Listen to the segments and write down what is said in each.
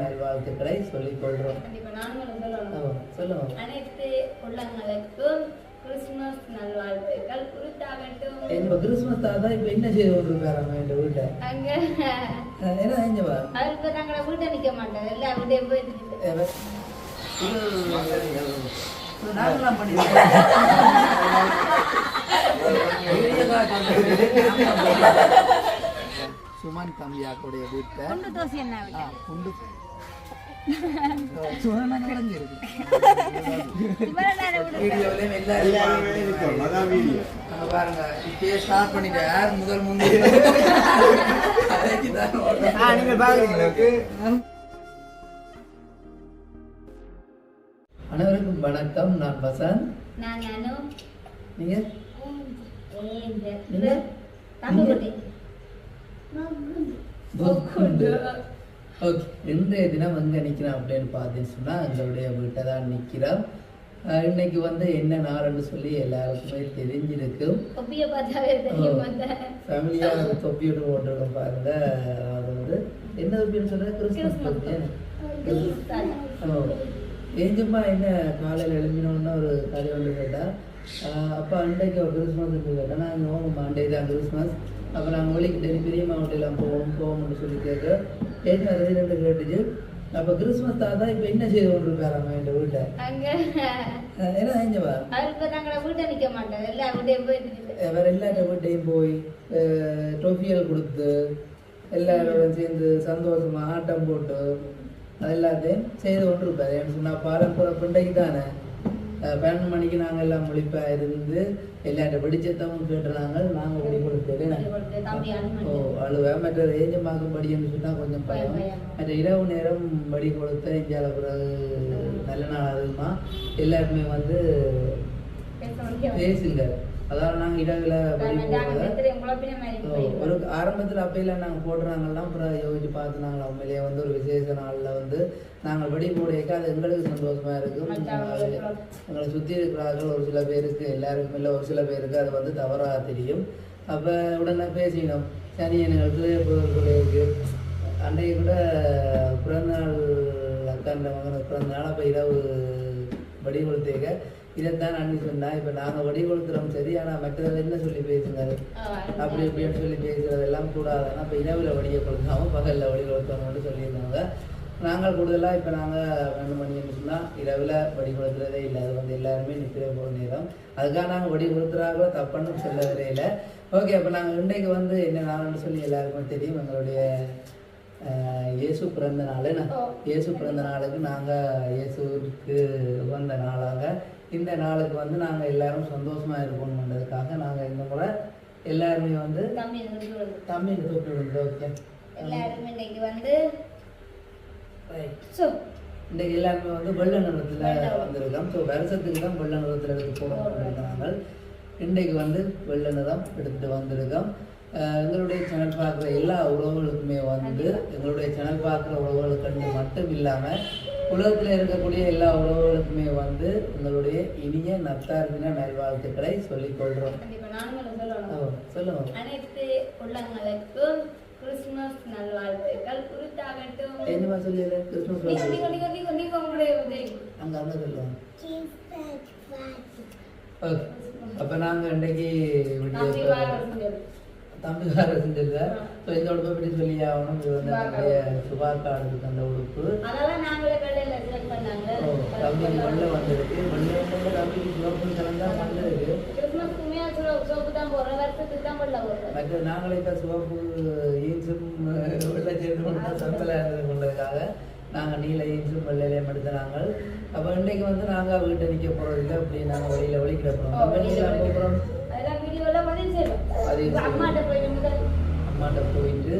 நல்வாழ்த்துக்களை சொல்லிக் கொள்றோம் கண்டிப்பா நாங்களும் சொல்லணும் ஆமா, சொல்லுங்க அனைத்து உள்ளங்களுக்கும் கிறிஸ்துமஸ் நல்வாழ்த்துக்கள் குறித்தாகட்டும் இப்ப கிறிஸ்துமஸ் தாத்தா இப்ப என்ன செய்து கொண்டிருக்காராம் என் வீட்டை அங்க அஹ் என்ன செஞ்சவா அவர் இப்ப நாங்கள வீட்டை நிக்க மாட்டாங்க எல்லா வீட்டையும் போயிட்டு நாங்களாம் பண்ணி சுமன் தம்பியாக்குடைய வீட்டை. குண்டு தோசை என்ன ஆ, குண்டு. சுமன் நடந்திருக்கு இவ்வளவு நேரம் விடு. வீடியோவிலையும் எல்லாரும் இருக்கும் அதான் வீடியோ அங்க பாருங்க இப்பயே ஸ்டார்ட் யார் முதல் முந்தி அதைக்கு தான் ஓடுறோம். நீங்க பாக்குறீங்களுக்கு அனைவருக்கும் வணக்கம். நான் வசந்த். நான் நானும் நீங்க? ஓகே இன்றைய தினம் எங்க நிக்கிறோம் அப்படின்னு பார்த்தீங்கன்னு சொன்னா எங்களுடைய வீட்டை தான் நிக்கிறோம் அஹ் இன்னைக்கு வந்து என்ன நாள்னு சொல்லி எல்லாருக்குமே தெரிஞ்சிருக்கும் தொப்பியை பார்த்தாவே தெரியும் அந்த. ஃபேமிலியா ஒரு தொப்பியோடு போட்டிருக்கோம் பாருங்க அது வந்து என்ன தொப்பின்னு சொல்ற கிறிஸ்மஸ் தொப்பி. ஓ என்ன காலையில் எழுப்பினோன்னா ஒரு கதை ஒன்று கேட்டா அப்பா அண்டைக்கு ஒரு கிறிஸ்மஸ் கேட்டா நான் நோம்பு அண்டை தான் கிறிஸ்மஸ். அப்போ நாங்கள் ஒழிக்கிட்டு பெரிய மாவட்டெல்லாம் போவோம் போவோம்னு சொல்லி கேட்க ஏன் அது ரெண்டு கேட்டுச்சு. அப்போ கிறிஸ்மஸ் தாத்தா இப்போ என்ன செய்து கொண்டு இருக்காராம் என் வீட்டை அங்க. ஆஹ் என்ன செஞ்சவா? வீட்டை நிக்க மாட்டாங்க எல்லா வீட்டையும் வேற எல்லாட்ட வீட்டையும் போய் ட்ரோஃபியல் கொடுத்து எல்லாரோடும் சேர்ந்து சந்தோஷமா ஆட்டம் போட்டு எல்லாத்தையும் செய்து கொண்டு இருப்பாரு ஏன்னு சொன்னா பாரம்பரிய பிண்டைக்கு தானே. பன்னெண்டு மணிக்கு நாங்கள் எல்லாம் முழிப்பா இருந்து எல்லாட்ட வெடிச்சத்தமும் கேட்டுறாங்க நாங்கள் வெடி கொடுத்தது. ஓ அழுவ. மற்ற ஏஞ்சமாக்கும் படின்னு சொன்னா கொஞ்சம் பயம். மற்ற இரவு நேரம் படி கொடுத்த இந்தியாவில் பிறகு நல்ல நாள் அதுமா. எல்லாருமே வந்து பேசுங்க. அதாவது நாங்கள் போயிடும் ஒரு ஆரம்பத்தில் அப்பையில் நாங்கள் போடுறாங்கலாம் அப்புறம் யோசிச்சு பார்த்து நாங்கள் உண்மையிலேயே வந்து ஒரு விசேஷ நாளில் வந்து நாங்கள் வெடி போடையக்க அது எங்களுக்கு சந்தோஷமா இருக்கும். எங்களை சுற்றி இருக்கிறார்கள் ஒரு சில பேருக்கு எல்லாருக்கும் இல்லை ஒரு சில பேருக்கு அது வந்து தவறாக தெரியும். அப்போ உடனே பேசினோம். சனி நிகழ்ச்சியில் இருக்கு அன்றைக்கு கூட பிறந்தநாள் அக்காண்ட மகனுக்கு பிறந்தநாள் அப்போ இரவு வெடி கொளுத்தேக்க இதைத்தான் அண்ணி சொன்னா இப்போ நாங்கள் வெடி கொளுத்துறோம் சரி ஆனால் மற்றதில் என்ன சொல்லி பேசுங்க அப்படி இப்படின்னு சொல்லி பேசுறதெல்லாம் கூடாதுன்னா இப்போ இரவில் வடியை கொளுத்தாமல் பகலில் வடி கொளுத்தணும்னு சொல்லியிருந்தாங்க. நாங்கள் கூடுதலாக இப்போ நாங்கள் ரெண்டு மணின்னு சொன்னால் இரவில் வடி கொளுத்துறதே இல்லை. அது வந்து எல்லாருமே நிற்கிற போகிற நேரம். அதுக்காக நாங்கள் வடி கொளுத்துறாங்களோ தப்புன்னு சொல்ல வரையில ஓகே அப்போ நாங்கள் இன்றைக்கு வந்து என்ன நாள்னு சொல்லி எல்லாருக்குமே தெரியும். எங்களுடைய இயேசு பிறந்த நாள். இயேசு பிறந்த நாளுக்கு நாங்கள் இயேசுக்கு வந்த நாளாக இந்த நாளுக்கு வந்து நாங்கள் எல்லாரும் சந்தோஷமாக இருக்கணுன்றதுக்காக நாங்கள் இந்த முறை எல்லாருமே வந்து தம்பி தூக்கி விடுறது ஓகே எல்லாரும் இன்னைக்கு வந்து சோ இன்றைக்கு எல்லாருமே வந்து வெள்ள நிறத்தில். வந்திருக்கோம். ஸோ வருஷத்துக்கு தான் வெள்ள நிறத்தில் எடுத்து போடணும் நாங்கள் இன்றைக்கு வந்து வெள்ள நிறம் எடுத்துட்டு வந்திருக்கோம். எங்களுடைய சேனல் பார்க்குற எல்லா உறவுகளுக்குமே வந்து எங்களுடைய சேனல் பார்க்குற உறவுகளுக்கு மட்டும் இல்லாமல் உலகத்தில் இருக்கக்கூடிய எல்லா உறவுகளுக்குமே வந்து எங்களுடைய இனிய நத்தார் தின நல்வாழ்த்துக்களை சொல்லிக் கொள்கிறோம் சொல்லுங்க. அனைத்து உள்ளங்களுக்கும் கிறிஸ்துமஸ் நல்வாழ்த்துக்கள். குறித்தாகட்டும் என்னமா சொல்லிடுறேன் கிறிஸ்மஸ் நீங்க. நீங்க நீங்க நீங்க நீங்க உங்களுடைய. அங்க அங்க சொல்லுவாங்க ஓகே. அப்போ நாங்கள் இன்றைக்கு தம்பி வீடியோ வார சொல்லு. தம்பி வேறு செஞ்சிருக்க ஸோ இந்த உடுப்பை பற்றி சொல்லி ஆகணும் இது வந்து நம்முடைய சுபா கார்டுக்கு அந்த உடுப்பு தம்பிக்கு வெள்ளை வந்திருக்கு. வெள்ளை வந்து தம்பிக்கு சிவப்பு கலந்தா வந்திருக்கு. மற்ற நாங்களே இப்போ சிவப்பு ஈன்ஸும் வெள்ளை சேர்ந்து கொண்டு சம்பள கொண்டதுக்காக நாங்கள் நீல ஈன்ஸும் வெள்ளையிலையும் எடுத்த நாங்கள். அப்போ இன்னைக்கு வந்து நாங்கள் வீட்டை நிற்க போகிறதில்ல அப்படி நாங்கள் வெளியில் ஒழிக்கிற ஓ, போகிறோம் வெளியில் போகிறோம் இப்ப அம்மாட்ட போயிட்டு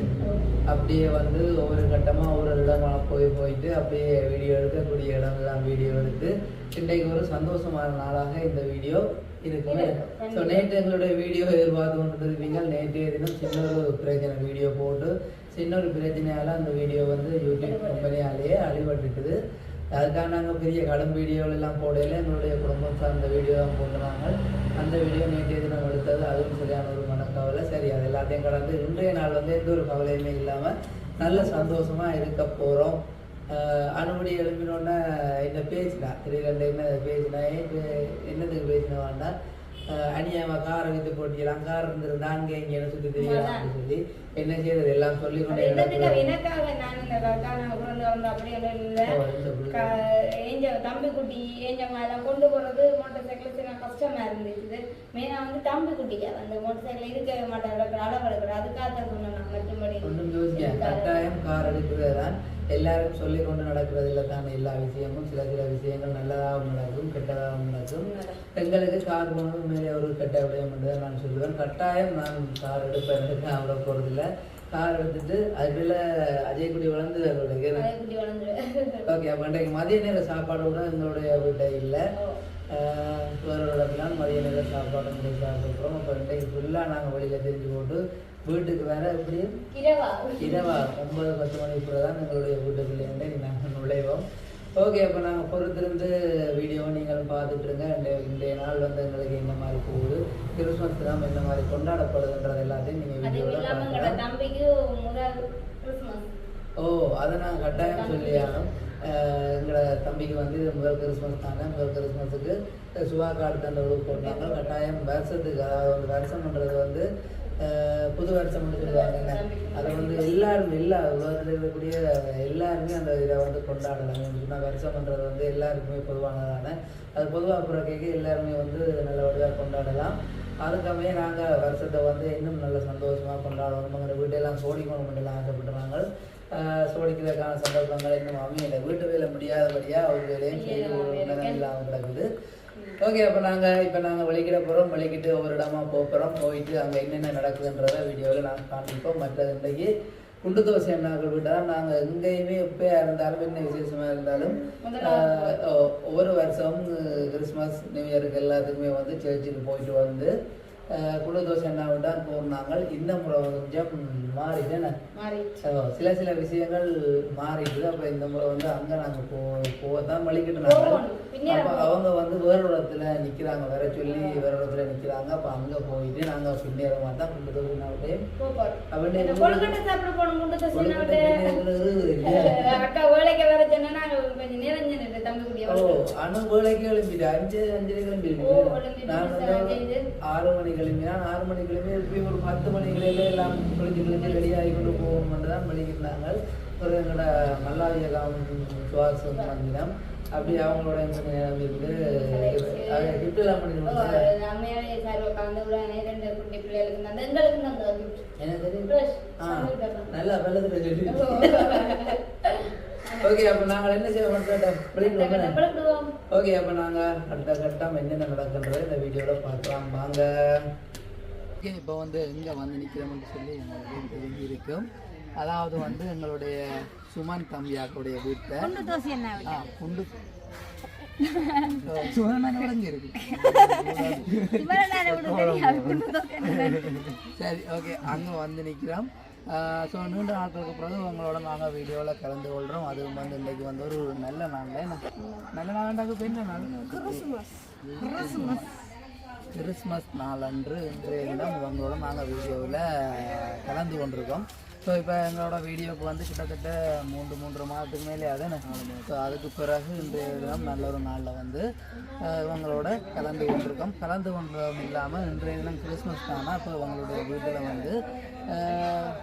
அப்படியே வந்து ஒவ்வொரு கட்டமாக ஒவ்வொரு இடமா போய் போயிட்டு அப்படியே வீடியோ எடுக்கக்கூடிய இடம்லாம் வீடியோ எடுத்து இன்றைக்கு ஒரு சந்தோஷமான நாளாக இந்த வீடியோ இருக்குமே இருக்கும். ஸோ நேற்று எங்களுடைய வீடியோ எதிர்பார்த்து கொண்டு இருப்பீங்க நேற்றைய தினம் சின்ன ஒரு பிரச்சனை வீடியோ போட்டு சின்ன ஒரு பிரச்சனையால் அந்த வீடியோ வந்து யூடியூப் கம்பெனியாலேயே அடிபட்டுட்டுது அதுக்காக நாங்கள் பெரிய கடும் வீடியோவில் எல்லாம் போடையில எங்களுடைய குடும்பம் சார்ந்த வீடியோ தான் போட்டுனாங்க அந்த வீடியோ நேற்றைய தினம் எடுத்தது. அதுவும் சரியான ஒரு மனக்கவலை. சரி அது எல்லாத்தையும் கடந்து இன்றைய நாள் வந்து எந்த ஒரு கவலையுமே இல்லாமல் நல்ல சந்தோஷமாக இருக்க போகிறோம் அனுமதி எழுப்பினோடனே என்ன பேசினா திடீரெண்டு என்ன பேசினா ஏன் என்னதுக்கு பேசினவான்னா அநியாயமா காரை வித்து போட்டியெல்லாம் கார் இருந்திருந்தா அங்கே இங்கே சுற்றி தெரியலாம்னு சொல்லி என்ன செய்யறது எல்லாம் சொல்லி கொண்டே. எனக்காக நான் இந்த ஏஞ்ச தம்பி குட்டி ஏஞ்சம்மா எல்லாம் கொண்டு போறது மோட்டார் சைக்கிள் சின்ன கஷ்டமா இருந்துச்சு. மெயினா வந்து தம்பி குட்டிக்கு அந்த மோட்டார் சைக்கிள் இருக்க மாட்டேன் அளவு எடுக்கிற அதுக்காக தான் சொன்னேன் நான் யோசிக்க கட்டாயம் கார் எடுக்கிறது தான் எல்லாரும் சொல்லி கொண்டு நடக்கிறது இல்லை தானே எல்லா விஷயமும் சில சில விஷயங்கள் நல்லதாகவும் நடக்கும் கெட்டதாகவும் நடக்கும். எங்களுக்கு கார் போனது மேலே ஒரு கெட்ட விடயம் என்று தான் நான் சொல்லுவேன். கட்டாயம் நான் கார் எடுப்பேன். அவ்வளோ போகிறதில்ல கார் எடுத்துட்டு அதுக்குள்ள வளர்ந்து அதை குட்டி வளர்ந்துரு ஓகே அப்போ இன்றைக்கு மதிய நேர சாப்பாடு கூட எங்களுடைய வீட்டில் இல்லை. வேறு ஒரு இடத்துல மதிய நேர சாப்பாடு சாப்பிட்றோம் அப்போ இன்றைக்கு ஃபுல்லாக நாங்கள் வெளியில் தெரிஞ்சு போட்டு வீட்டுக்கு வேற எப்படியும் இரவா. ஒன்பது பத்து மணிக்குள்ள தான் எங்களுடைய வீட்டுக்குள்ளே நாங்கள் நுழைவோம். ஓகே அப்போ நாங்கள் பொறுத்திருந்து வீடியோ நீங்களும் பார்த்துட்டு இருங்க. இந்த இன்றைய நாள் வந்து எங்களுக்கு என்ன மாதிரி போகுது? கிறிஸ்மஸ் தான் என்ன மாதிரி கொண்டாடப்படுதுன்றது எல்லாத்தையும் நீங்கள் வீடியோவில் பார்க்கலாம். ஓ அதை நான் கட்டாயம் சொல்லியாகணும். அஹ் எங்களோட தம்பிக்கு வந்து முதல் கிறிஸ்மஸ் தானே முதல் கிறிஸ்மஸுக்கு சுவா கார்டு தண்டை போட்டாங்க. கட்டாயம் வருஷத்துக்கு அதாவது வந்து வருஷம்ன்றது வந்து புது வருஷம் சொல்லுவாங்க அதை வந்து எல்லாரும் எல்லா உலகத்தில் இருக்கக்கூடிய எல்லாருமே அந்த இதை வந்து கொண்டாடலாம் வருஷம் பண்ணுறது வந்து எல்லாருக்குமே பொதுவானதான? அது பொதுவாக அப்புறம் கேட்க எல்லாருமே வந்து நல்லபடியாக கொண்டாடலாம். அதுக்காகவே நாங்கள் வருஷத்தை வந்து இன்னும் நல்ல சந்தோஷமாக கொண்டாடுவோம் எங்கள் வீட்டெல்லாம் சோடிக்கணும் மட்டும் ஆசைப்பட்டுறாங்க. சோடிக்கிறதுக்கான சந்தர்ப்பங்கள் இன்னும் அமையலை. வீட்டு வேலை முடியாதபடியாக ஒரு வேலையும் செய்ய இல்லாமல் கிடக்குது. ஓகே அப்போ நாங்கள் இப்போ நாங்கள் வெளிக்கிட போகிறோம் வெளிக்கிட்டு ஒவ்வொரு இடமா போக போகிறோம். போயிட்டு அங்கே என்னென்ன நடக்குதுன்றத வீடியோவில் நாங்கள் காண்பிப்போம். மற்றது இன்றைக்கு குண்டு தோசை எண்ணாக்கள் விட்டால் நாங்கள் எங்கேயுமே எப்பயா இருந்தாலும் என்ன விசேஷமாக இருந்தாலும் ஒவ்வொரு வருஷம் கிறிஸ்மஸ் நியூ இயருக்கு எல்லாத்துக்குமே வந்து சர்ச்சுக்கு போயிட்டு வந்து குண்டு தோசை விட்டால் போனாங்க இந்த முறை. கொஞ்சம் மாறிட்டேன்னு சில சில விஷயங்கள் மாறிடுது அப்போ இந்த முறை வந்து அங்கே நாங்கள் போ போக தான் அப்போ அவங்க வந்து வேறு இடத்துல நிற்கிறாங்க வர சொல்லி வேறு இடத்துல நிற்கிறாங்க அப்போ அங்கே போயிட்டு நாங்கள் பின்னேற மாதிரி தான் கொண்டு தோசை வேலைக்கு நாங்க அனு வேலைக்கு கிளம்பிட்டு? அஞ்சு அஞ்சரை கிளம்பிட்டு நான் அஞ்சு. ஆறு மணி கிளம்பினா ஆறு மணி கிளம்பி இப்படி ஒரு பத்து மணி கிளையில எல்லாம் குளிச்சு ரெடி ஆகி கொண்டு மட்டும் தான் வெளிக்கிட்டாங்க ஒரு எங்களோட மல்லாவியலாம் சுவாசம் மந்திரம் அப்படி அவங்களோட இந்த நேரம் இருந்து கிஃப்ட் எல்லாம் பண்ணி கொடுத்தாங்க. அம்மையாவே சார் உட்காந்து உடனே ரெண்டு குட்டி பிள்ளைகளுக்கு தந்து எங்களுக்கு தந்த எனக்கு தெரியும் Fresh. ஆ, சமையல் டப்பா. நல்லா வெள்ளத்துல சொல்லி ஓகே அப்போ நாங்கள் என்ன செய்ய மாட்டோம் ஓகே அப்போ நாங்கள் அடுத்த கட்டம் என்னென்ன நடக்குன்றதை இந்த வீடியோவில் பார்க்கலாம் வாங்க ஓகே இப்போ வந்து எங்கே வந்து நிற்கிறோம்னு சொல்லி எங்களுக்கு தெரிஞ்சு இருக்கும் அதாவது வந்து எங்களுடைய சுமன் தம்பியாக்குடைய வீட்டில் குண்டு தோசை என்ன ஆ குண்டு சரி ஓகே அங்கே வந்து நிற்கிறோம் ஸோ நீண்ட நாட்களுக்கு பிறகு உங்களோட நாங்கள் வீடியோவில் கலந்து கொள்கிறோம் அதுவும் வந்து இன்றைக்கு வந்து ஒரு நல்ல நாள் நல்ல நாளாண்டாக்கு என்ன நாள்? கிறிஸ்மஸ் கிறிஸ்மஸ் நாளன்று இன்றைய தினம் உங்களோட நாங்கள் வீடியோவில் கலந்து கொண்டிருக்கோம். ஸோ இப்போ எங்களோட வீடியோவுக்கு வந்து கிட்டத்தட்ட மூன்று மூன்று மாதத்துக்கு மேலே அதானே ஸோ அதுக்கு பிறகு இன்றைய தினம் நல்ல ஒரு நாளில் வந்து இவங்களோட கலந்து கொண்டிருக்கோம். கலந்து கொண்டதும் இல்லாமல் இன்றைய தினம் கிறிஸ்மஸ் தானே இப்போ அவங்களுடைய வீட்டில் வந்து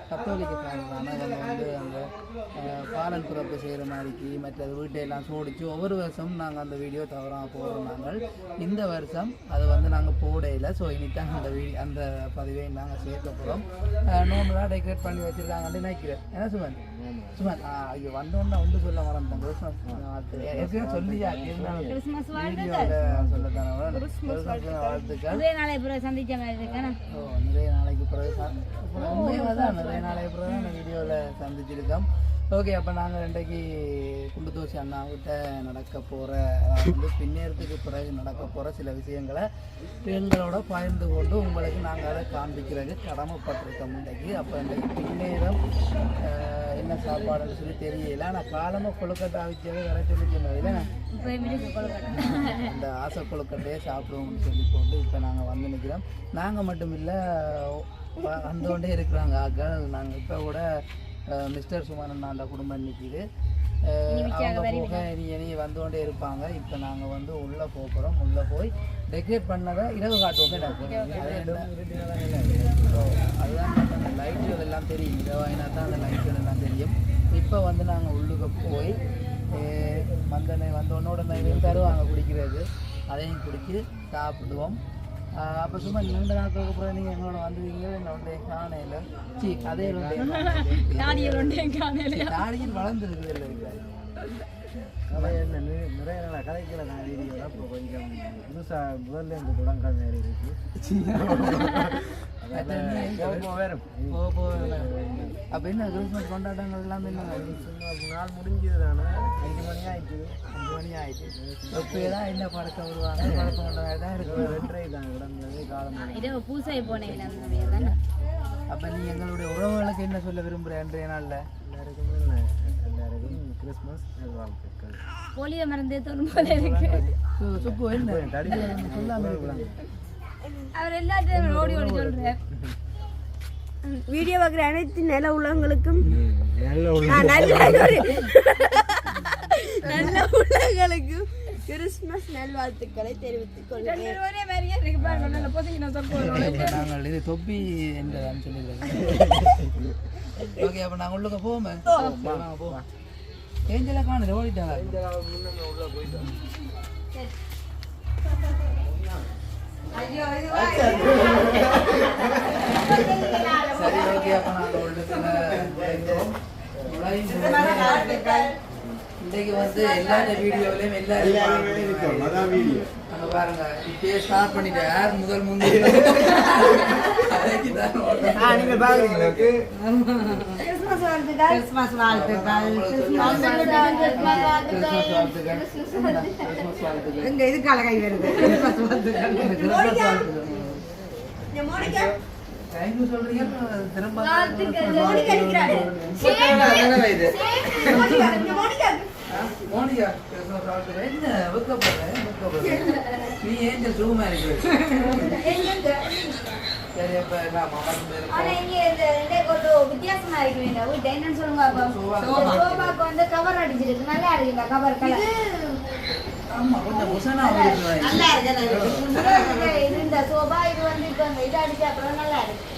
கத்தோலிக்க ஃபேமிலியான வந்து அந்த பாலன் பிறப்பு செய்கிற மாதிரிக்கு மற்ற வீட்டையெல்லாம் சோடித்து ஒவ்வொரு வருஷமும் நாங்கள் அந்த வீடியோ தவறாக போடுறோம் நாங்கள். இந்த வருஷம் அது வந்து நாங்கள் போடையில். ஸோ இன்னைக்கு அந்த வீ அந்த பதிவை நாங்கள் சேர்க்க போகிறோம் நோம்புலாம் டெக்கரேட் பண்ணி வச்சுருக்காங்கன்னு நினைக்கிறேன். என்ன சுமன்? சுமன் ஆ, ஐயோ வந்தோன்னா ஒன்று சொல்ல மறந்தேன் கிறிஸ்மஸ் சொல்லியா? கிறிஸ்மஸ் வாழ்த்துக்கள். இதே நாளை பிறகு சந்திச்ச மாதிரி இருக்கேன் ஓ நிறைய நாளைக்கு பிறகு நிறைய நாளைக்கு பிறகு வீடியோவில் சந்திச்சிருக்கோம். ஓகே அப்போ நாங்கள் இன்றைக்கு குண்டு தோசை அண்ணாவிட்ட நடக்க போகிற வந்து பின்னேறத்துக்கு பிறகு நடக்க போகிற சில விஷயங்களை எங்களோட பகிர்ந்து கொண்டு உங்களுக்கு நாங்கள் அதை காண்பிக்கிறதுக்கு கடமைப்பட்டிருக்கோம் இன்றைக்கு அப்போ இன்றைக்கு பின்னேறம் என்ன சாப்பாடுன்னு சொல்லி தெரியல. ஆனால் காலமாக கொழுக்கட்டை அவிச்சதை வர சொல்லி சொன்னது இல்லை இப்போ எப்படி கொழுக்கட்டை? அந்த ஆசை கொழுக்கட்டையே சாப்பிடுவோம்னு சொல்லி போட்டு இப்போ நாங்கள் வந்து நிற்கிறோம் நாங்கள் மட்டும் இல்லை வந்து கொண்டே இருக்கிறாங்க ஆக்கள் நாங்கள் இப்போ கூட மிஸ்டர் சுமன் அந்த குடும்பம் நிற்கிது அவங்க. போக இனி இனி வந்து கொண்டே இருப்பாங்க. இப்போ நாங்கள் வந்து உள்ளே போகிறோம் உள்ளே போய் டெக்கரேட் பண்ணதை இரவு காட்டுவோம் அதுதான் அந்த லைட்டுகள் எல்லாம் தெரியும். இரவாயினா தான் அந்த லைட்டுகள் எல்லாம் தெரியும். இப்போ வந்து நாங்கள் உள்ளுக்கு போய் அஹ், மந்தனை வந்த உடனே தருவாங்க குடிக்கிறது. அதையும் குடிச்சு சாப்பிடுவோம். அப்போ சும்மா நீண்ட நாட்களுக்கு அப்புறம் நீங்கள் எங்களோட வந்துருக்கீங்க என்னோட காணையில் சி அதே தாடியில் வளர்ந்துருக்குது இல்லை நி- நிறைய நாளா கதைக்கல நான் வீடியோ இப்போ கொஞ்சம் புதுசா முதல்ல இருந்து தொடங்குற மாதிரி இருக்கு அப்போ என்ன கிறிஸ்மஸ் கொண்டாட்டங்கள் எல்லாம் என்ன நாள் முடிஞ்சது தானே அஞ்சு மணி ஆயிடுச்சு அஞ்சு மணி ஆயிடுச்சு இப்போ தான் என்ன படத்தை வருவாங்க படத்தை கொண்டாடி தான் இருக்கு ரெண்டரை தான் கிடந்தது காலம் இதோ பூசை போனேன் அந்த தானே அப்போ நீ எங்களுடைய உறவுகளுக்கு என்ன சொல்ல விரும்புகிற இன்றைய நாளில் எல்லாருக்கும் என்ன எல்லாருக்கும் கிறிஸ்மஸ் நல்வாழ்த்துக்கள் போலியோ மருந்து தோணும் போல இருக்கு சொல்லாமல் இருக்கிறாங்க அவர் எல்லாத்தையும் ஓடி ஓடி சொல்றார் வீடியோ பார்க்குற அனைத்து நில உள்ளவங்களுக்கும் நல்ல உள்ளவங்களுக்கும் கிறிஸ்மஸ் நல்வாழ்த்துக்களை தெரிவித்துக் கொள்கிறேன். இது தொப்பி என்றதான் சொல்லிடுறோம் ஓகே அப்போ நாங்கள் உள்ளுக்க போவோம்? ஏஞ்சல காணுது ஓடிட்டாங்க. சரி ஓகே அப்போ நாங்கள். நுழைந்து இன்றைக்கு வந்து எல்லா வீடியோவிலையும் எல்லாரும் அதான் வீடியோ அங்க பாருங்க இப்பயே ஸ்டார்ட் பண்ணிட்டேன் யார் முதல் முந்தி அதைக்கு தான் ஓடுறேன். நீங்க பாக்குறீங்களுக்கு கிறிஸ்மஸ் வாழ்த்துக்கள். கிறிஸ்மஸ் வாழ்த்துக்கள். கிறிஸ்மஸ் வாழ்த்துக்கள். கிறிஸ்மஸ் வாழ்த்துக்கள் எங்க இதுக்கால கை வருது? கிறிஸ்மஸ் வாழ்த்துக்கள். தேங்க்யூ சொல்றீங்க? திரும்ப மோனிகா என்ன? நீ ஏஞ்சல் சுகமா இருக்கு சரி ஆனா இங்க இந்த ரெண்டே கொண்டு வித்தியாசமா இருக்கு வீட்டு என்னன்னு சொல்லுங்க அப்பா? சோபாக்கு வந்து கவர் அடிச்சிருக்கு. நல்லா இருக்குங்க கவர் கலர். ஆமா கொஞ்சம் முசனா இது இந்த சோபா இது வந்து இப்ப இந்த இது அடிச்ச அப்புறம் நல்லா இருக்கு.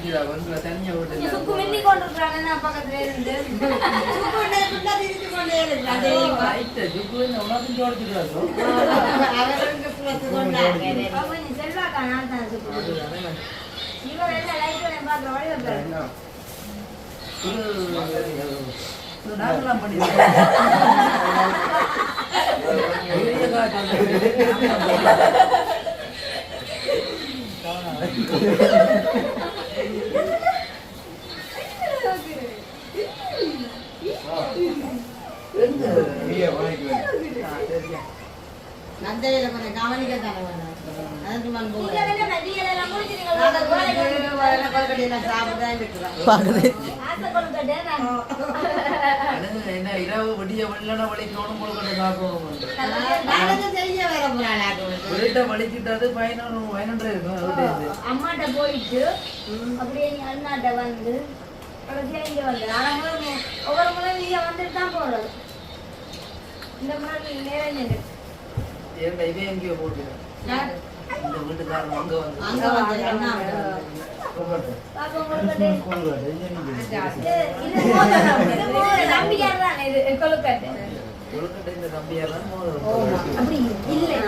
இங்க வந்து தனியா விட்டு சுக்கு மின்னி நான் பக்கத்துல இருந்து. சுக்கு தானே ஆசை கொண்டு நான் என்ன இரவு விடிய வெள்ளன வலிக்கணும் வீட்டை வலிக்கிட்டது பதினொன்று பதினொன்று இருக்கும். அம்மாட்ட போயிட்டு அப்படியே நீ அண்ணாட்ட வந்து இங்க ஒவ்வொரு முறை நீங்க வந்துட்டு தான் போறது. இந்த நேரம் நின்று ஏன்டா இவன் எங்கேயோ போட்டு இந்த வீட்டுக்காரன் அங்க வந்து. அங்க வந்து அண்ணா இது இது. இது இது.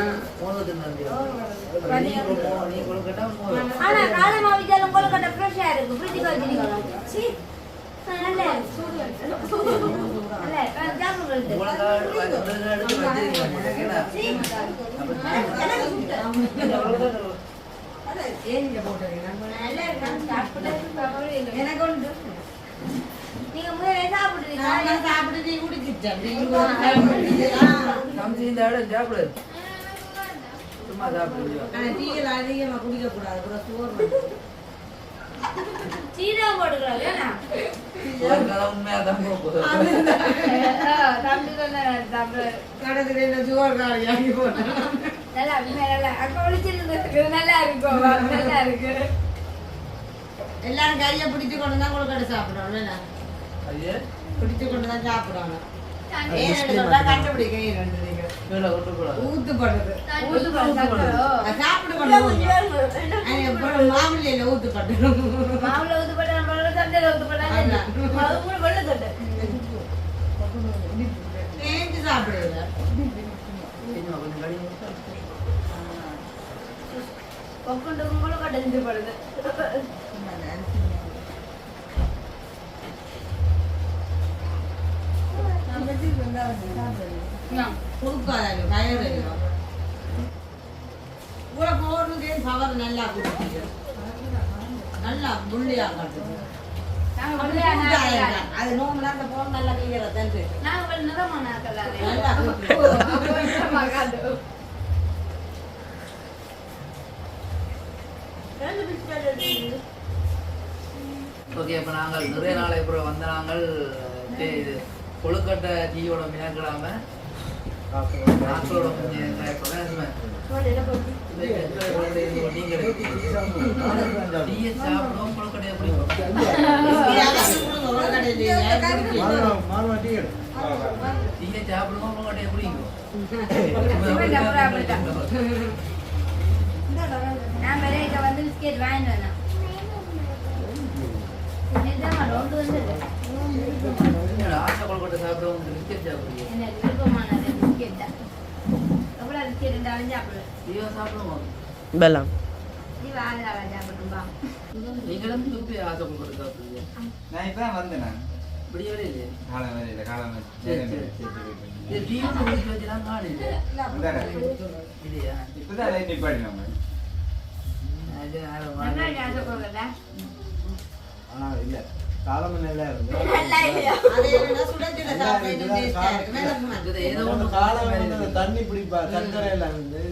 ஆனா காலமா விச்சாலும் கொழுக்கட்டை ஃப்ரெஷ்ஷா இருக்கு. ஃப்ரிட்ஜுக்கு வச்சிருக்கோம் எனக்கு உண்டு நீங்க முதல்ல சாப்பிடுறீங்க நான் சாப்பிட்டு நீ குடிச்சிட்டேன் சமைச்சு இந்த இடம் சாப்பிடு சும்மா சாப்பிடு ஆனா டீயில் அதிகமா குடிக்க கூடாது அப்புறம் சோறு சீரகம் போட்டுக்கிறாங்க ஏன்னா உனக்கு உண்மையா தான் போகுது தம்பி சொன்ன தம்பி கடைசியில் என்ன சோறு காரி ஆகி போட்டேன் நல்லா நல்லா அக்கா ஒழிச்சிருந்து நல்லா இருக்கும் நல்லா இருக்கு எல்லாரும் கையை பிடிச்சு கொண்டு தான் கொழுக்கட்டை சாப்பிடணும் பிடிச்சு கொண்டு தான் சாப்பிடணும் கண்டுபிடிக்க ரெண்டு நீங்க கீழே கொண்டு போடாது ஊத்து. போடுறது ஊத்து போட்டு சாப்பிடுறோ. அது சாப்பிட்டு கொண்டு போகணும். அது அப்புறம் மாவுலையில ஊத்து போட்டுரும் மாவுல ஊத்து போட்டா நம்ம வெள்ளை சட்டையில நல்லா காட்டுது. அது நோம்புனா அந்த போன் நல்லா அப்போ நிறமா காட்டு. ரெண்டு பிஸ்கட் எடுத்து ஓகே அப்போ நாங்கள் நிறைய நாளை அப்புறம் வந்த நாங்கள் கொழுக்கட்டை டீயோட மினக்கிடாம ஆசை கொழுக்கட்டை சாப்பிடுவோம் பிஸ்கெட் சாப்பிடுவோம் வெள்ளம் நீங்களும் தூப்பி ஆசை சாப்பிடுவீங்க நான் இப்பதான் வந்தேன் நான் இப்படி வரே இல்லையே காலம் வரையில காலம் இது இல்லையா இப்பதான் நிப்பாடி நம்ம அது ஆசை கொடுக்கல இல்ல காலம் நல்லா இருந்து வந்து தண்ணி பிடிப்பா சர்க்கரை எல்லாம் இருந்து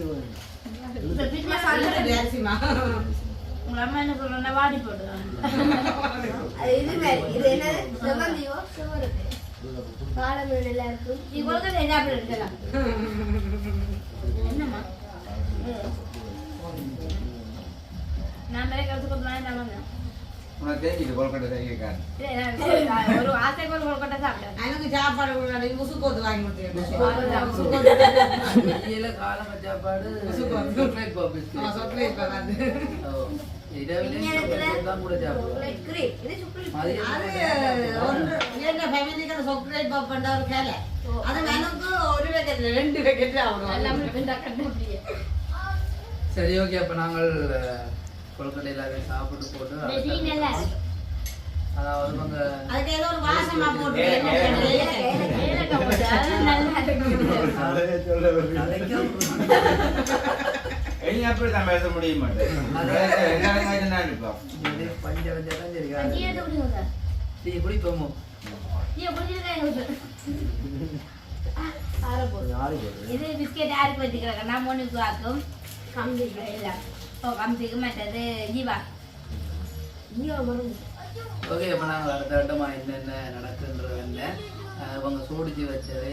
இப்ப பின்ன சொல்லுறது உங்க அம்மா என்ன சொல்றா வாடி காலம் நல்லா இருக்கும். என்ன என்னம்மா? நான் மேலே கருத்து கொடுத்தா நான் வந்தேன் உனக்கு தெரிஞ்சுட்டு கொல்கட்டை நான் ஒரு ஆசைக்கு ஒரு கொல்கட்டை சாப்பிட்டேன் எனக்கு சாப்பாடு. முசுக்கோத்து வாங்கி கொடுத்தேன் காலம சாப்பாடு. சாக்லேட் கிரீம் இது சுக்குலி மதியம் அது சாப்பாடு ஒன்று எங்க ஃபேமிலிக்கு அந்த சொக்கலேட் பாப் பண்ற ஒரு கேலை அது எனக்கு ஒரு பேக்கெட் ரெண்டு பேக்கெட் ஆகும் எல்லாமே பிண்டா கண்டுபிடியே சரி ஓகே அப்ப நாங்கள் அஹ், கொழுக்கட்டை எல்லாத்தையும் சாப்பிட்டு போட்டு டீ நல்லா இருக்கு அதாவது அது இனி அப்படித்தான் பேச முடிய மாட்டேன். குடிப்போமோ. இது பிஸ்கெட் யாருக்கு வச்சுக்கிறாங்க. நான் மோனிக்கு ஆக்கும். கம்சிக்கு இல்லை. ஓ கம்சிக்கு மற்றது ஜீவா ஓகே அப்போ நாங்கள் அடுத்த வட்டமா என்னென்ன நடக்குன்றது என்ன அஹ், இவங்க சோடிச்சு வச்சதை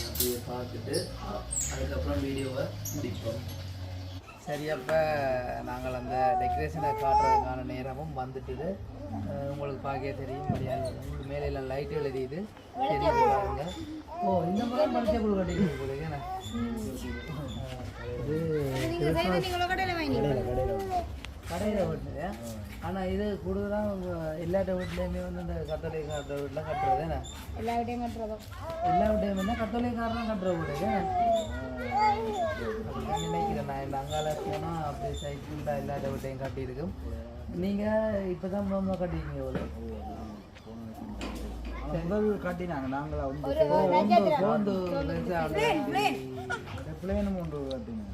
அப்படியே பார்த்துட்டு அதுக்கப்புறம் வீடியோவை முடிப்போம். சரி அப்போ நாங்கள் அந்த டெக்கரேஷனை காட்டுறதுக்கான நேரமும் வந்துட்டுது. உங்களுக்கு பார்க்க தெரியும் முடியாது மேலே எல்லாம் லைட் எழுதிது தெரியுது பாருங்க. ஓ இந்த மாதிரி படிச்ச குழு கடையில் ஓட்டுது ஆனால் இது கூடுதலாக எல்லாட்ட வீட்லேயுமே வந்து இந்த காட்டுற வீட்டில் கட்டுறது என்ன? எல்லா விடையும் கட்டுறதும் எல்லா வீட்டையும் என்ன? கட்டளைக்காரன் கட்டுற வீடு நினைக்கிறேன் நான். இந்த அங்கால போனால் அப்படியே சைக்கிள் தான் எல்லாட்ட வீட்டையும் கட்டியிருக்கும். நீங்கள் இப்போ தான் கட்டிருக்கீங்க எவ்வளோ முதல் காட்டினாங்க. நாங்களா வந்து போந்து பிளேனும் ஒன்று காட்டினாங்க.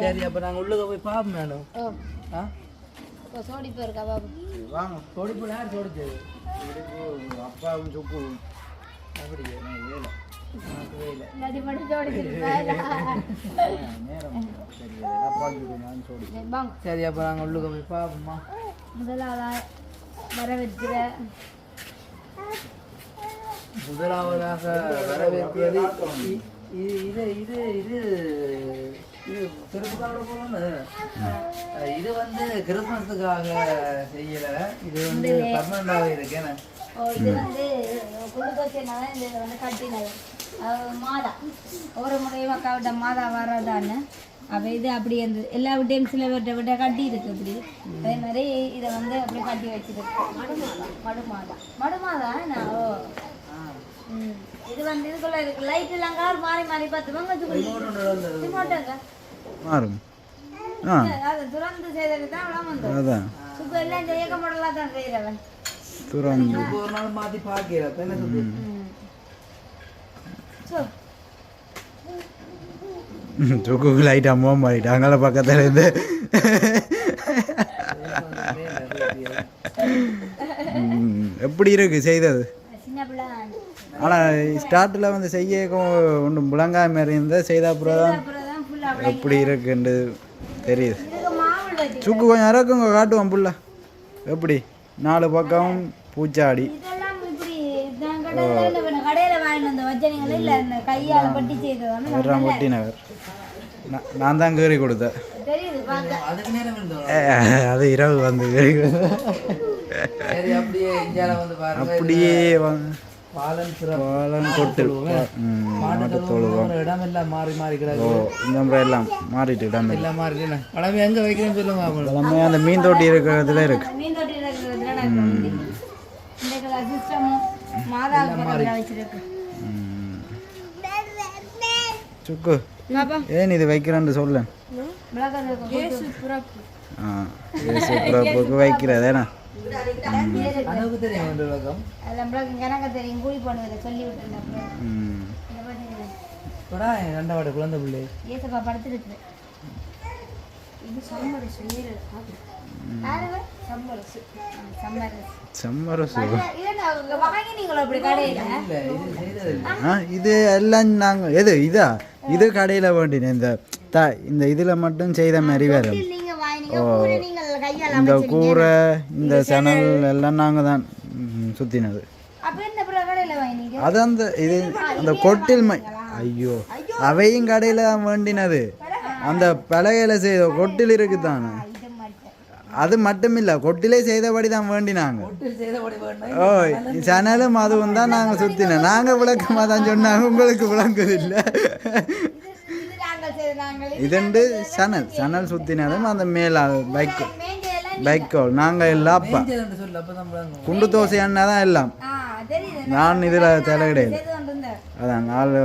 சரி அப்போ நாங்கள் உள்ளுக்க போய் பார்ப்போம் மேடம் சோடிப்பு இருக்கா பாபு? வாங்க. தொடிப்பு யார் இடுப்பு அப்பாவும் சுப்பு அப்படியே? ஏழை சரி அப்போ நாங்கள் உள்ளுக்க போய் பார்ப்போம்மா முதலாவதாக வரவேற்கிற முதலாவதாக வரவேற்பது இ- இது இது இது இது இது போகணும்னு இது வந்து கிறிஸ்மஸுக்காக செய்யல. இது வந்து பர்மனண்டாகவே இருக்கு. என்ன? ஓ இது வந்து இந்த இதை வந்து கட்டினது. மாதா. ஒரு முறையும் அக்காவிட்ட மாதா வர்றதான்னு. அப்போ இது அப்படி இருந்தது. எல்லா விட்டையும் சில விட்ட விட்ட கட்டி இருக்கு இப்படி. அதே மாதிரி இதை வந்து அப்படி கட்டி வச்சிருக்கு மடுமாதா மடுமாதா. மடுமாதா என்ன? ஓ. இது வந்து இதுக்குள்ள இருக்கு. லைட் எல்லாம் கலர் மாறி மாறி பார்த்து வாங்க ரிமோட்டுங்க மாறும். ஆ. அது துறந்து செய்தது தான் அவ்வளோ வந்து இப்போ எல்லாம் இந்த இயக்க மாடலாக தான் செய்கிறவன் துறந்து. ஒரு நாள் மாற்றி பார்க்கிறேன் அப்ப என்ன சொல்றது? ஸோ தூக்கு லைட் அம்மா மாறிட்டு அங்கால பக்கத்துல இருந்து எப்படி இருக்கு செய்தது? ஆனால் ஸ்டார்ட்டில் வந்து செய்ய ஒன்றும் முழங்காய் மாதிரி இருந்தால் செய்த அப்புறம் தான் எப்படி இருக்குன்னு தெரியுது. சுக்கு கொஞ்சம் இறக்குங்க காட்டுவோம் புள்ள. எப்படி? நாலு பக்கம் பூச்சாடி. இதெல்லாம் வச்சனைகள் இல்லை கையால் பட்டி செய்ததான நகர் நான் தான் கீறி கொடுத்தேன். அது இரவு வந்து அப்படியே இந்தியால வந்து பாருங்க அப்படியே வந்து பாலன் கொட்டு ம், மாட்டு தொழுவோம். இடம் எல்லாம் மாறி மாறி ஓ இந்த முறை எல்லாம் மாறிட்டு இடம் எல்லாம் மாறி பழமை எங்க வைக்கிறேன்னு சொல்லுங்க எல்லாமே அந்த மீன் தொட்டி இருக்கிறதுல இருக்கு. மீன் மாதா வச்சிருக்கு. சுக்கு. ஏன் இது வைக்கிறேன்னு சொல்ல. விளக்கம் ஆ ஏசு பிறப்புக்கு வைக்கிறதேனா ரெண்டாவது குழந்தை பிள்ளை படுத்துருக்கு இது சம்மரசு நீரில் யாரு சம்மரசு சம்மரசு சம்மரசு இல்லைன்னா அவங்க வாங்கினீங்களோ அப்படி கடையில்? இல்ல இது செய்தது இல்லை ஆ இது எல்லாம் நாங்கள் எது இதா? இது கடையில் வேண்டினேன். இந்த த இந்த இதில் மட்டும் செய்த மாதிரி வேறு கையால் இந்த கூரை இந்த சணல் எல்லாம் நாங்கள் தான் வாங்கினீங்க? அது அந்த இது அந்த கொட்டில் மை ஐயோ அவையும் கடையில் தான் வேண்டினது. அந்த பலகையில செய்த கொட்டில் இருக்குதானே? இது மட்டும் அது மட்டும் இல்லை கொட்டிலே செய்தபடி தான் வேண்டினாங்க. செய்தபடி வேணும் ஓ சனலும் அதுவும் தான் நாங்கள் சுற்றினோம் நாங்கள் விளக்கமாக தான் சொன்னாங்க உங்களுக்கு விளங்குது இல்லை இதுண்டு சனல் சனல் சுற்றினதும் அந்த மேலே பைக் பைக்கோல் நாங்கள் எல்லாம் அப்பா. குண்டு தோசை அண்ணா தான் எல்லாம். நான் இதில் தலை கிடையாது. அதான் நாலு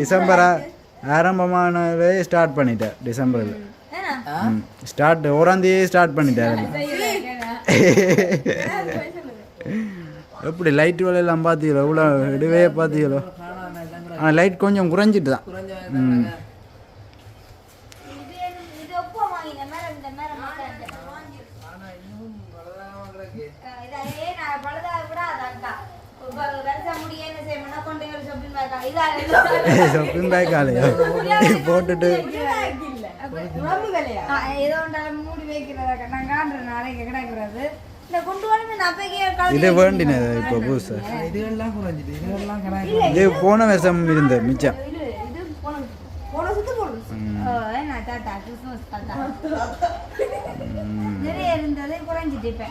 டிசம்பரா ஆரம்பமானதே ஸ்டார்ட் பண்ணிட்டேன் டிசம்பரில். ஸ்டார்ட் ஓராந்தேதி ஸ்டார்ட் பண்ணிட்டேன் எப்படி லைட் வேலையெல்லாம் பார்த்தீங்களோ? இவ்வளோ இடுவே பார்த்தீங்களோ? ஆனால் லைட் கொஞ்சம் குறைஞ்சிட்டு தான். ம். ஷாப்பிங் பேக்கா இதாக ஷாப்பிங் பேக் ஆலையோ? போட்டுட்டு. ஆ, ஏதோ ஒன்றால மூடி வைக்கிறதா நான் காண்றேன் நாளைக்கு கிடக்கிறது. இது வேண்டினது இப்போ புதுசு? இது போன வருஷம் இருந்தது மிச்சம். இது இது போன போன சுத்து போன ஓ என்ன தாத்தா கிறிஸ்மஸ் தாத்தா. நிறைய இருந்தது குறைஞ்சிட்டு இப்போ.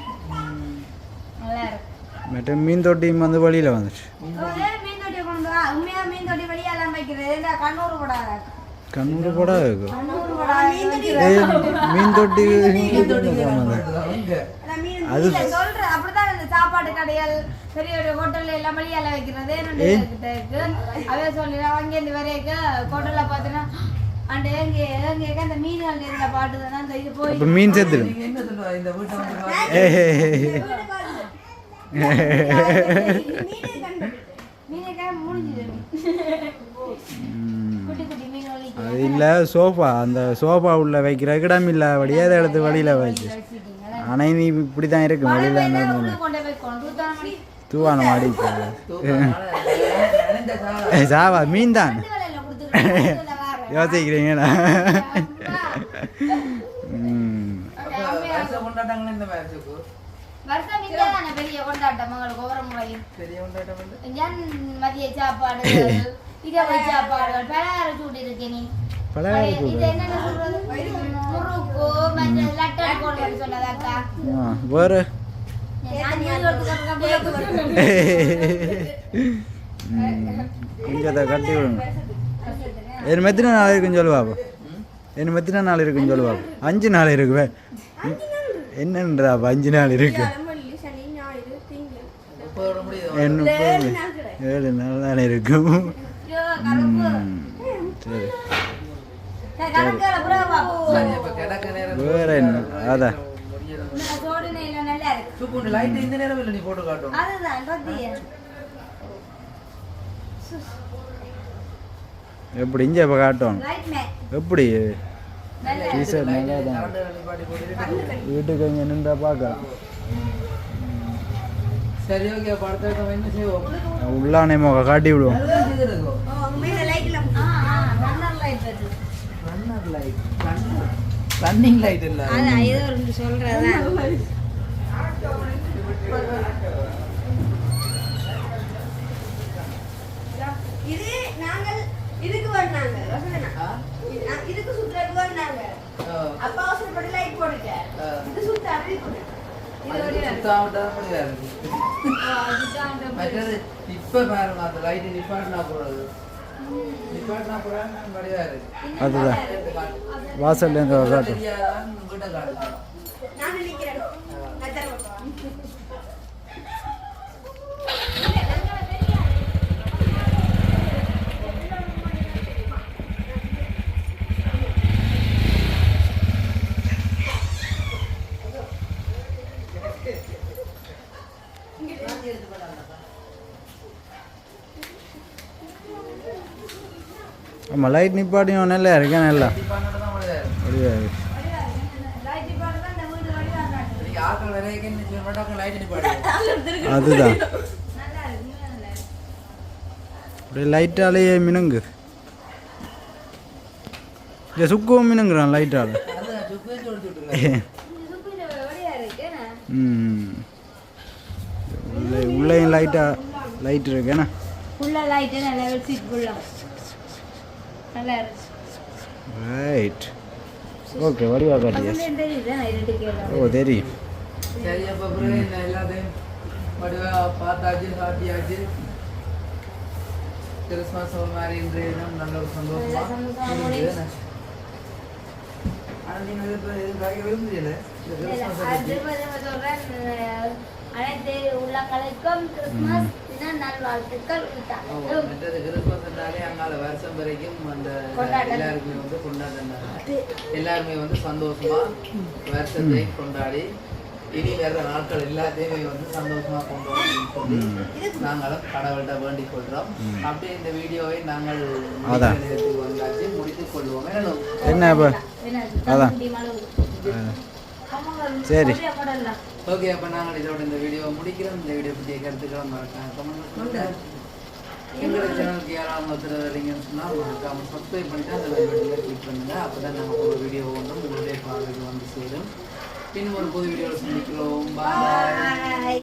நல்லா இருக்கும் மற்ற மீன் தொட்டியும் வந்து வழியில் வந்துச்சு. மீன் தொட்டி கொண்டு வா? உண்மையா மீன் தொட்டி வெளியெல்லாம் வைக்கிறது? கண்ணூர் கூடாது கண்ணூர் கூட இருக்கும் மீன் தொட்டி அது இந்த சாப்பாடு கடைகள் பெரிய பெரிய ஹோட்டல்ல எல்லாம் வெளியால வைக்கிறது இருக்கு அதே சொல்லி அங்கேருந்து வரைக்க ஹோட்டல்ல பார்த்தீங்கன்னா அந்த எங்க எங்க அந்த மீன்கள் இதுல பாட்டுதான் அந்த இது போய் இப்போ மீன் நீங்க என்ன சொல்லுவா இந்த வீட்டை வந்து பாரு. ஏய் மீனுக்காக முடிஞ்சுது ம். குட்டி குட்டி மீன் வலி அது இல்லை சோஃபா. அந்த சோஃபா உள்ள வைக்கிற இடம் இல்லை. அப்படியே அதை எடுத்து வழியில் வச்சு. ஆனால் நீ இப்படி தான் இருக்கும் வெளியில் உள்ள கொண்டு போய் கொண்டு தூத்தான மணி தூவான மாடி. சாவா மீன் தான் யோசிக்கிறீங்களா? பெரிய கொண்டாட்டம். கொண்டாட்டம் மதிய சாப்பாடு சாப்பாடுகள் பலகார சூடு இருக்கு நீ பலகாரம் வேறு? எடுத்துக்கிறேன் கொஞ்சத்தை கட்டி விடுங்க என் மெத்தின நாள் இருக்குன்னு சொல்லுவா அப்போ? என் மெத்தின நாள் இருக்குன்னு சொல்லுவா அஞ்சு நாள் இருக்குவே. என்னன்றா அப்போ அஞ்சு நாள் இருக்கு? என்ன? ஏழு நாள் தானே இருக்கும் சரி கணக்குல புறா பாப்போம் சரி அப்ப கிடக்க நேரம் வேற என்ன? அதான் சுப்பு லைட் இந்த நேரம் இல்லை நீ போட்டு காட்டும். அதுதான் பத்தியா. எப்படி இங்கே இப்போ காட்டும்? எப்படி? டீஷர்ட் நல்லா தான். வீட்டுக்கு இங்கே நின்றா பார்க்கலாம் சரி ஓகே வட்டம் என்ன செய்வோம்? உள்ளானே மோக காட்டி விடுவோம் அதுதான் செய்திருக்கோம் ஆ ஆ ரன்னர் லைட் வருது லைட் ரன்னிங் லைட் இல்ல அதான் ஏதோ ஒரு சொல்றதா இது நாங்கள் இதுக்கு வந்தாங்க வசந்தனா. இதுக்கு சுற்றுறதுக்கு வந்தாங்க. ஆ. அப்பா அவசரப்பட்டு லைட் போட்டுட்ட. ஆ. இது சுத்த அப்படி போட்டு அது சுத்தாமட்டா முடியாது மற்றது இப்ப பாருங்க அந்த லைட் நிப்பாட்டினா போறது அதுதான். வாசல்ல இருந்து காட்டும் தெரியாதான் வீட்டை காட்டுங்க நான் நினைக்கிறேன் நான் தர மாட்டேன் ஆமாம் லைட் நிப்பாட்டியும் நல்லா இருக்கேன் நல்லா இந்த அதுதான். நல்லா இருக்கு இன்னும் நல்லா இருக்கு. அப்படியே லைட்டாலேயே மினுங்கு. இல்லை சுக்குவும் மினுங்குறான் லைட்டால்? ம் உள்ளே லைட்டாக லைட் இருக்கேண்ணா ஃபுல்லா லைட்டு நல்லா ஃபுல்லா நல்லா இருக்கு ரைட் ஓகே வடிவா கேள்வி ஓ தெரியும் சரி அப்ப அப்புறம் எல்லாத்தையும் வடிவா பார்த்தாச்சு சாப்பிட்டியாச்சு கிறிஸ்மஸ் மாதிரி இன்றைய தினம் நல்ல ஒரு சந்தோஷமா நல்ல சந்தோஷமா முடிஞ்சது என்ன? ஆனா நீங்க இது இப்ப இதுக்காக விரும்புறீங்களே? இந்த கிறிஸ்மஸ் அனைத்து உள்ளங்களுக்கும் கிறிஸ்துமஸ் தின நல்வாழ்த்துக்கள் கிறிஸ்மஸ்னாலே அங்கால வருஷம் வரைக்கும் அந்த. எல்லாருக்குமே வந்து கொண்டாடுறாங்க எல்லாருமே வந்து சந்தோஷமா வருஷத்தை கொண்டாடி இனி வர்ற நாட்கள் எல்லாத்தையுமே வந்து சந்தோஷமா கொண்டாடணும்னு சொல்லி நாங்களும் கடவுள்கிட்ட வேண்டிக் கொள்றோம் அப்படியே இந்த வீடியோவை நாங்கள் வந்தாச்சு முடித்துக் கொள்வோம். என்ன அதான். சரி. ஓகே அப்போ நாங்கள் இதோட இந்த வீடியோவை முடிக்கிறோம். இந்த வீடியோ பற்றிய கருத்துக்களை மறக்காம கமெண்ட் பண்ணுங்க எங்களோட சேனலுக்கு யாராவது ஒருத்தர் வரீங்கன்னு சொன்னால் மறக்காம சப்ஸ்கிரைப் பண்ணிட்டு அந்த பட்டனில் கிளிக் பண்ணுங்க. அப்போ தான் நம்ம ஒரு வீடியோ ஒன்றும் உங்களுடைய பார்வைக்கு வந்து சேரும். இன்னும் ஒரு புது வீடியோவில் சந்திக்கிறோம். பாய்